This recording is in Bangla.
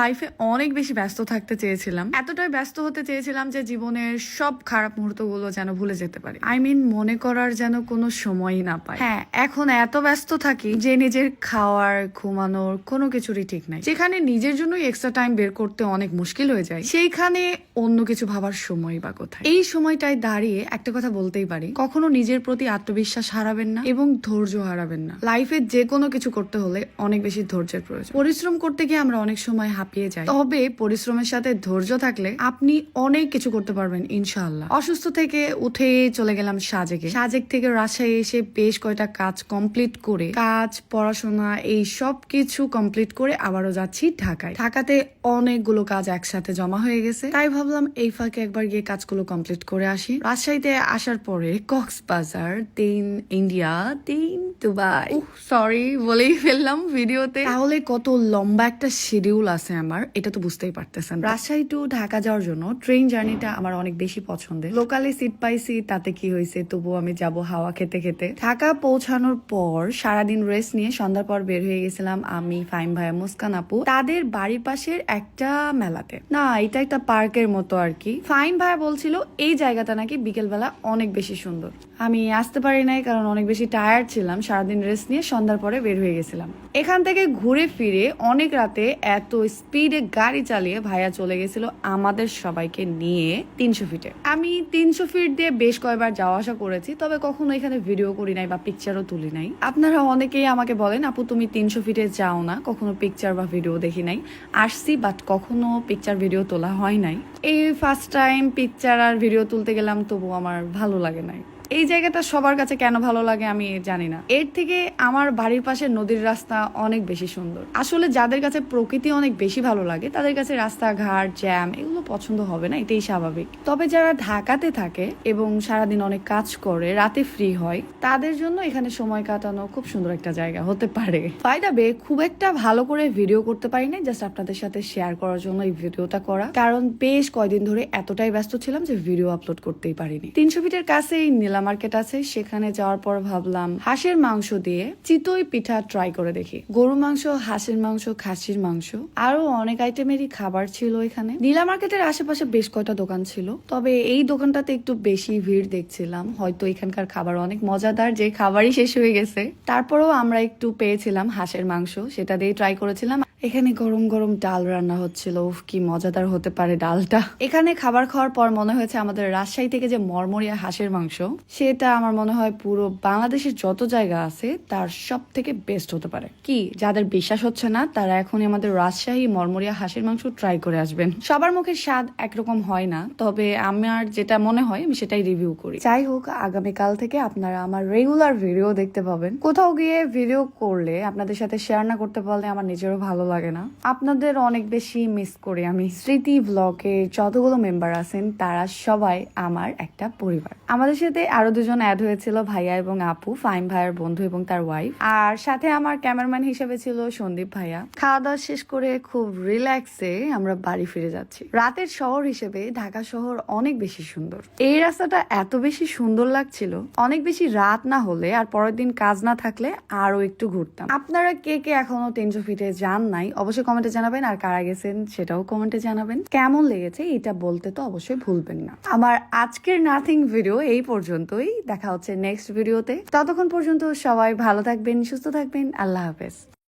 লাইফে অনেক বেশি ব্যস্ত থাকতে চেয়েছিলাম। এতটাই ব্যস্ত হতে চেয়েছিলাম যে জীবনের সব খারাপ মুহূর্তগুলো যেন ভুলে যেতে পারি। আই মিন মনে করার যেন কোনো সময়ই না পাই। হ্যাঁ এখন এত ব্যস্ত থাকি যে নিজের খাওয়ার, ঘুমানোর কোনো কিছুরই ঠিক নাই। যেখানে নিজের জন্যই এক্সট্রা টাইম বের করতে অনেক মুশকিল হয়ে যায়, সেইখানে অন্য কিছু ভাবার সময় বা কোথায়? এই সময়টায় দাঁড়িয়ে একটা কথা বলতেই পারি, কখনো নিজের প্রতি আত্মবিশ্বাস হারাবেন না এবং ধৈর্য হারাবেন না। লাইফে যে কোনো কিছু করতে হলে অনেক বেশি ধৈর্যের প্রয়োজন। পরিশ্রম করতে গিয়ে আমরা অনেক সময় হাঁপিয়ে যাই তবে পরিশ্রমের সাথে ধৈর্য থাকলে আপনি অনেক কিছু করতে পারবেন, ইনশাআল্লাহ। অসুস্থ থেকে উঠে চলে গেলাম সাজেকে। সাজেক থেকে রাজশাহী এসে বেশ কয়টা কাজ কমপ্লিট করে, কাজ, পড়াশোনা, এই সব কিছু কমপ্লিট করে আবারও যাচ্ছি ঢাকায়। ঢাকাতে অনেকগুলো কাজ একসাথে জমা হয়ে গেছে। তাই ভাবলাম এই ফাঁকে একবার গিয়ে কাজগুলো কমপ্লিট করে আসি। রাজশাহীতে আসার পরে কক্সবাজার, তিন ইন্ডিয়া, তিন দুবাই। সরি বলেই ফেললাম ভিডিওতে। তাহলে কত লম্বা একটা শিডিউল আছে আমার এটা তো বুঝতেই পারতেছেন। রাজশাহী টু ঢাকা যাওয়ার জন্য ট্রেন জার্নিটা আমার অনেক বেশি পছন্দের। লোকালে সিট পাইছি তাতে কি হয়েছে তবু আমি যাব হাওয়া খেতে খেতে। ঢাকা পৌঁছানোর পর সারাদিন রেস্ট নিয়ে সন্ধ্যার পর বের হয়ে গেছিলাম আমি ফাইম ভাইয়া মুস্কান আপু। তাদের বাড়ির পাশের একটা মেলাতে। না এটা একটা পার্কের মতো আর কি। ফাইন ভাইয়া বলছিল এই জায়গাটা নাকি বিকেলবেলা অনেক বেশি সুন্দর। আমি আসতে পারি নাই কারণ অনেক বেশি টায়ার্ড ছিলাম সারাদিন রেস্ট নিয়ে সন্ধ্যার পরে বের হয়ে গেছিলাম। এখান থেকে ঘুরে ফিরে অনেক রাতে এত স্পিডে গাড়ি চালিয়ে ভাইয়া চলে গেছিল আমাদের সবাইকে নিয়ে তিনশো ফিটে আমি তিনশো ফিট দিয়ে বেশ কয়েকবার যাওয়া আসা করেছি, তবে কখনো এখানে ভিডিও করি নাই বা পিকচারও তুলি নাই। আপনারা অনেকেই আমাকে বলেন, আপু, তুমি তিনশো ফিটে যাও না, কখনো পিকচার বা ভিডিও দেখি নাই। আসছি বাট কখনো পিকচার ভিডিও তোলা হয় নাই। এই ফার্স্ট টাইম পিকচার আর ভিডিও তুলতে গেলাম তবু আমার ভালো লাগে নাই। এই জায়গাটা সবার কাছে কেন ভালো লাগে আমি জানি না। এর থেকে আমার বাড়ির পাশে নদীর রাস্তা অনেক বেশি সুন্দর। আসলে যাদের কাছে প্রকৃতি অনেক বেশি ভালো লাগে, তাদের কাছে রাস্তাঘাট জ্যাম এগুলো পছন্দ হবে না, এটাই স্বাভাবিক। তবে যারা ঢাকাতে থাকে এবং সারাদিন অনেক কাজ করে, রাতে ফ্রি হয়, তাদের জন্য এখানে সময় কাটানো খুব সুন্দর একটা জায়গা হতে পারে। ফায়দা বে খুব একটা ভালো করে ভিডিও করতে পারি না জাস্ট আপনাদের সাথে শেয়ার করার জন্য এই ভিডিওটা করা। কারণ বেশ কয়দিন ধরে এতটাই ব্যস্ত ছিলাম যে ভিডিও আপলোড করতেই পারিনি। তিনশো ফিটের কাছেই নীলা মার্কেট আছে, সেখানে যাওয়ার পর ভাবলাম হাঁসের মাংস দিয়ে চিতই পিঠা ট্রাই করে দেখি। গরু মাংস, হাঁসের মাংস, খাসির মাংস আরও অনেক আইটেমেরই খাবার ছিল এখানে। নীলা মার্কেটের আশেপাশে বেশ কয়টা দোকান ছিল, তবে এই দোকানটাতে একটু বেশি ভিড় দেখছিলাম। হয়তো এখানকার খাবার অনেক মজাদার, যে খাবারই শেষ হয়ে গেছে। তারপরেও আমরা একটু পেয়েছিলাম হাঁসের মাংস, সেটা দিয়ে ট্রাই করেছিলাম। এখানে গরম গরম ডাল রান্না হচ্ছিল। উফ, কি মজাদার হতে পারে ডালটা। এখানে খাবার খাওয়ার পর মনে হয়েছে আমাদের রাজশাহী থেকে যে মরমরিয়া হাঁসের মাংস, সেটা আমার মনে হয় পুরো বাংলাদেশের যত জায়গা আছে, তার সব থেকে বেস্ট হতে পারে। কি, যাদের বিশ্বাস হচ্ছে না, তারা এখনই আমাদের রাজশাহী মরমরিয়া হাঁসের মাংস ট্রাই করে আসবেন। সবার মুখে স্বাদ একরকম হয় না, তবে আমার যেটা মনে হয়, আমি সেটাই রিভিউ করি। যাই হোক, আগামীকাল থেকে আপনারা আমার রেগুলার ভিডিও দেখতে পাবেন। কোথাও গিয়ে ভিডিও করলে, আপনাদের সাথে শেয়ার না করতে পারলে আমার নিজেরও ভালো লাগে না। আপনাদের অনেক বেশি মিস করি আমি। স্মৃতি ব্লগে যতগুলো মেম্বার আছেন, তারা সবাই আমার একটা পরিবার। আমাদের সাথে আরও দুজন অ্যাড হয়েছিল, ভাইয়া এবং আপু, ফাইম ভাইয়ের বন্ধু এবং তার ওয়াইফ আর সাথে আমার ক্যামেরাম্যান হিসেবে ছিল সন্দীপ ভাইয়া। খাওয়া দাওয়া শেষ করে খুব রিল্যাক্সে আমরা বাড়ি ফিরে যাচ্ছি। রাতের শহর হিসেবে ঢাকা শহর অনেক বেশি সুন্দর। এই রাস্তাটা এত বেশি সুন্দর লাগছিল, অনেক বেশি রাত না হলে আর পরের দিন কাজ না থাকলে আরও একটু ঘুরতাম। আপনারা কে কে এখনও তিনশো ফিটে যান নাই। অবশ্যই কমেন্টে জানাবেন আর কারা গেছেন সেটাও কমেন্টে জানাবেন। কেমন লেগেছে এটা বলতে তো অবশ্যই ভুলবেন না। আমার আজকের নাথিং ভিডিও এই পর্যন্তই। দেখা হচ্ছে নেক্সট ভিডিওতে ততক্ষণ পর্যন্ত সবাই ভালো থাকবেন, সুস্থ থাকবেন। আল্লাহ হাফেজ।